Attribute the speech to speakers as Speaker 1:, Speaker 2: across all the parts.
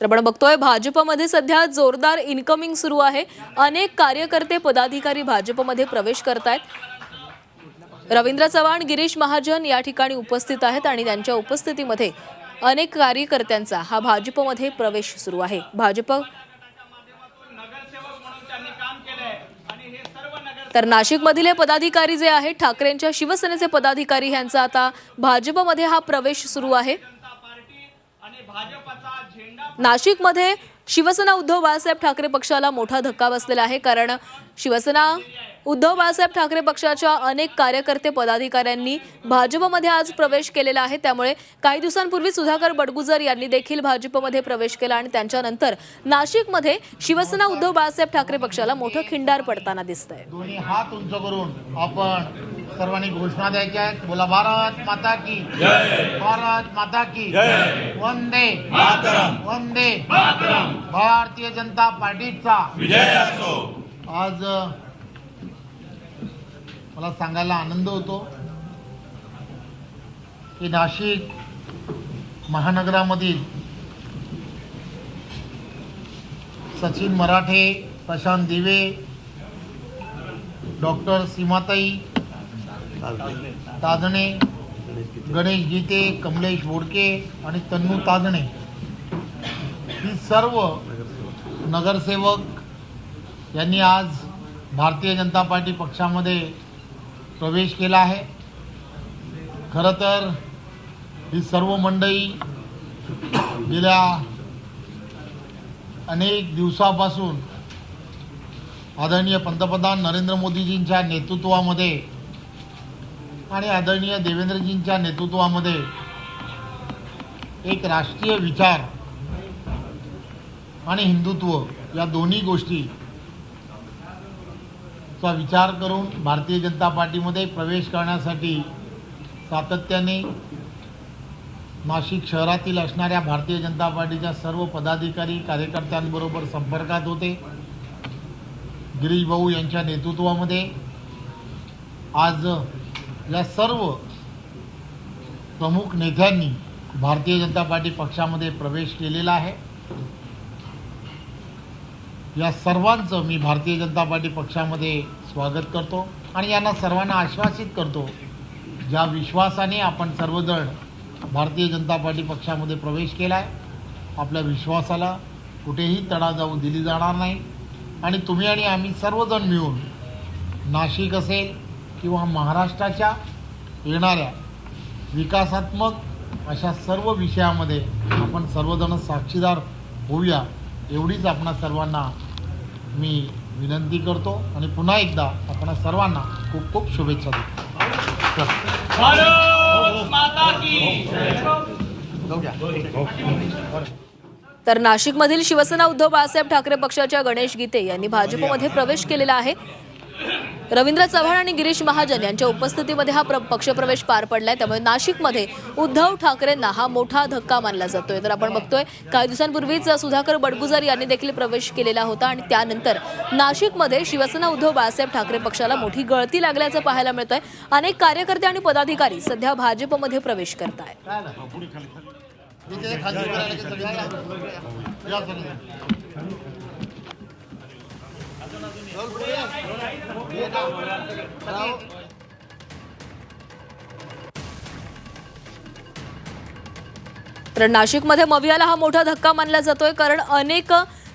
Speaker 1: तर आपण बघतोय भाजपमध्ये सध्या जोरदार इन्कमिंग सुरू आहे. अनेक कार्यकर्ते पदाधिकारी भाजपमध्ये प्रवेश करतायत. रवींद्र चव्हाण गिरीश महाजन या ठिकाणी उपस्थित आहेत आणि त्यांच्या उपस्थितीमध्ये अनेक कार्यकर्त्यांचा हा भाजपमध्ये प्रवेश सुरू आहे. भाजप तर नाशिकमधील हे पदाधिकारी जे आहेत ठाकरेंच्या शिवसेनेचे पदाधिकारी यांचा आता भाजपमध्ये हा प्रवेश सुरू आहे. नाशिकमध्ये शिवसेना उद्धव बाळासाहेब ठाकरे पक्षाला मोठा धक्का बसलेला आहे कारण शिवसेना उद्धव बाळासाहेब ठाकरे पक्षाच्या अनेक कार्यकर्ते पदाधिकाऱ्यांनी भाजपमध्ये आज प्रवेश केलेला आहे. त्यामुळे काही दिवसांपूर्वी सुधाकर बडगुजर यांनी देखील भाजपमध्ये प्रवेश केला आणि त्यांच्यानंतर नाशिकमध्ये शिवसेना उद्धव बाळासाहेब ठाकरे पक्षाला मोठं खिंडार पडताना दिसतंय.
Speaker 2: दोन्ही हात उंच करून आपण सर्वांनी घोषणा द्यायच्या आहेत. बोला भारत माता की भारत माता की वंदे. वंदे. भारतीय जनता पार्टीचा आज मला सांगायला आनंद होतो की नाशिक महानगरामधील सचिन मराठे प्रशांत दिवे डॉक्टर सीमाताई ताजणे गणेश गीते कमलेश बोडके आणि तन्नू ताजणे. ही सर्व नगरसेवक यांनी आज भारतीय जनता पार्टी पक्षामध्ये प्रवेश केला आहे. खरं तर ही सर्व मंडळी गेल्या अनेक दिवसापासून आदरणीय पंतप्रधान नरेंद्र मोदीजींच्या नेतृत्वामध्ये आणि आदरणीय देवेंद्रजींच्या नेतृत्वामध्ये एक राष्ट्रीय विचार आणि हिंदुत्व या दोन्ही गोष्टी चा विचार करून भारतीय जनता पार्टीमध्ये प्रवेश करण्यासाठी सातत्याने नाशिक शहरातील असणाऱ्या भारतीय जनता पार्टीच्या सर्व पदाधिकारी कार्यकर्त्यांबरोबर संपर्कात होते. गिरीश भाऊ यांच्या नेतृत्वामध्ये आज या सर्व प्रमुख नेत्यांनी भारतीय जनता पार्टी पक्षामध्ये प्रवेश केलेला आहे. या सर्वांचं मी भारतीय जनता पार्टी पक्षामध्ये स्वागत करतो आणि यांना सर्वांना आश्वासित करतो ज्या विश्वासाने आपण सर्वजण भारतीय जनता पार्टी पक्षामध्ये प्रवेश केला आहे आपल्या विश्वासाला कुठेही तडा जाऊ दिली जाणार नाही. आणि तुम्ही आणि आम्ही सर्वजण मिळून नाशिक असेल किंवा महाराष्ट्राच्या येणाऱ्या विकासात्मक अशा सर्व विषयामध्ये आपण सर्वजण साक्षीदार होऊया एवढीच आपणा सर्वांना मी विनंती करतो आणि पुन्हा एकदा आपणा सर्वांना खूप खूप शुभेच्छा देतो.
Speaker 3: भारत माता की
Speaker 1: तर नाशिकमधील शिवसेना उद्धव बाळासाहेब ठाकरे पक्षाच्या गणेश गीते यांनी भाजपमध्ये प्रवेश केलेला आहे. रवींद्र चव्हाण आणि गिरीश महाजन यांच्या उपस्थितीमध्ये हा प्र- पक्षप्रवेश पार पडलाय. त्यामुळे नाशिकमध्ये उद्धव ठाकरेंना हा मोठा धक्का मानला जातोय. तर आपण बघतोय काही दिवसांपूर्वीच सुधाकर बडगुजर यांनी देखील प्रवेश केलेला होता आणि त्यानंतर नाशिकमध्ये शिवसेना उद्धव बाळासाहेब ठाकरे पक्षाला मोठी गळती लागल्याचं पाहायला मिळतंय. अनेक कार्यकर्ते आणि पदाधिकारी सध्या भाजपमध्ये प्रवेश करत आहेत तर नाशिकमध्ये मवियाला हा मोठा धक्का मानला जातोय कारण अनेक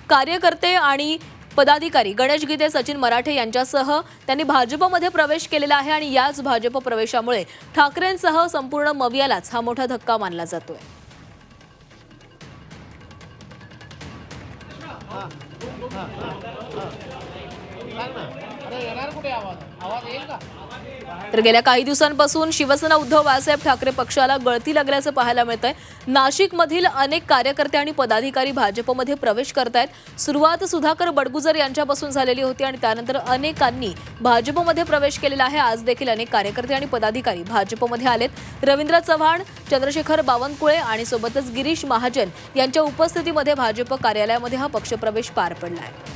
Speaker 1: कार्यकर्ते आणि पदाधिकारी गणेश गीते सचिन मराठे यांच्यासह त्यांनी भाजपमध्ये प्रवेश केलेला आहे आणि याच भाजप प्रवेशामुळे ठाकरेंसह संपूर्ण मवियालाच हा मोठा धक्का मानला जातोय.
Speaker 2: 啊啊啊啊！来嘛！
Speaker 1: तर गेल्या काही दिवसांपासून शिवसेना उद्धव बाळासाहेब ठाकरे पक्षाला गळती लागल्याचं पाहायला मिळत आहे नाशिकमधील अनेक कार्यकर्ते आणि पदाधिकारी भाजपमध्ये प्रवेश करतायत. सुरुवात सुधाकर बडगुजर यांच्यापासून झालेली होती आणि त्यानंतर अनेकांनी भाजपमध्ये प्रवेश केलेला आहे. आज देखील अनेक कार्यकर्ते आणि पदाधिकारी भाजपमध्ये आलेत. रवींद्र चव्हाण चंद्रशेखर बावनकुळे आणि सोबतच गिरीश महाजन यांच्या उपस्थितीमध्ये भाजप कार्यालयामध्ये हा पक्षप्रवेश पार पडला आहे